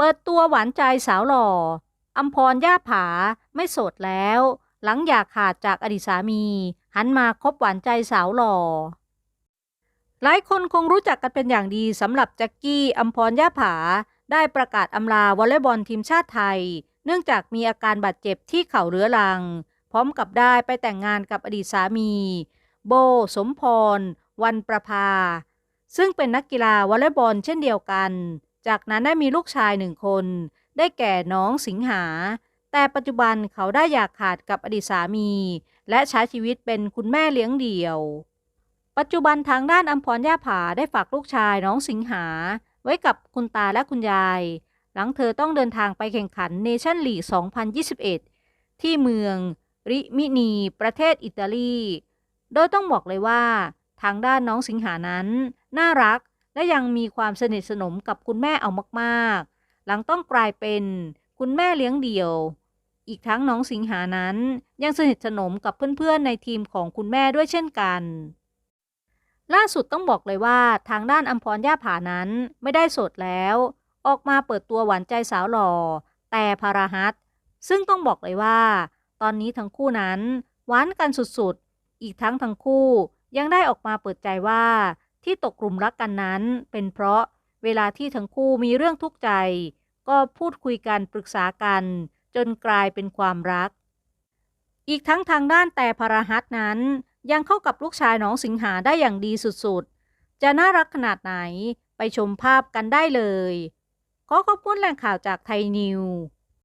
เปิดตัวหวานใจสาวหล่ออัมพรย่าผาไม่โสดแล้ว หลังอยากขาดจากอดีตสามี หันมาคบหวานใจสาวหล่อ หลายคนคงรู้จักกันเป็นอย่างดีสำหรับแจ็คกี้อัมพรย่าผา ได้ประกาศอำลาวอลเลย์บอลทีมชาติไทย เนื่องจากมีอาการบาดเจ็บที่เข่าเรื้อรัง พร้อมกับได้ไปแต่งงานกับอดีตสามี โบ สมพร วันประภา ซึ่งเป็นนักกีฬาวอลเลย์บอลเช่นเดียวกัน จากนั้นได้มีลูกชายหนึ่งคน ได้แก่น้องสิงหา แต่ปัจจุบันเขาได้อยากขาดกับอดีตสามี และใช้ชีวิตเป็นคุณแม่เลี้ยงเดี่ยว ปัจจุบันทางด้านอัมพรย่าผาได้ฝากลูกชายน้องสิงหา ไว้กับคุณตาและคุณยาย หลังเธอต้องเดินทางไปแข่งขันเนชั่นลีก 2021 ที่เมือง ริมินี ประเทศอิตาลี โดยต้องบอกเลยว่า ทางด้านน้องสิงหานั้น น่ารัก และยังมีความสนิทสนมกับคุณแม่เอามากๆ หลังต้องกลายเป็นคุณแม่เลี้ยงเดี่ยว อีกทั้งน้องสิงหานั้นยังสนิทสนมกับเพื่อนๆในทีมของคุณแม่ด้วยเช่นกัน ล่าสุดต้องบอกเลยว่าทางด้านอัมพรย่าผานั้นไม่ได้โสดแล้ว ออกมาเปิดตัวหวานใจสาวหล่อ แต่พาราฮัตซึ่งต้องบอกเลยว่า ตอนนี้ทั้งคู่นั้นหวานกันสุดๆ อีกทั้งทั้งคู่ยังได้ออกมาเปิดใจว่า ที่ตกกลุ่มรักกันนั้น เป็นเพราะเวลาที่ทั้งคู่มีเรื่องทุกข์ใจ ก็พูดคุยกันปรึกษากัน จนกลายเป็นความรัก อีกทั้งทางด้านแต่พราฮัตนั้นยังเข้ากับลูกชายน้องสิงหาได้อย่างดีสุดๆ จะน่ารักขนาดไหนไปชมภาพกันได้เลย ขอขอบคุณแหล่งข่าวจากไทยนิว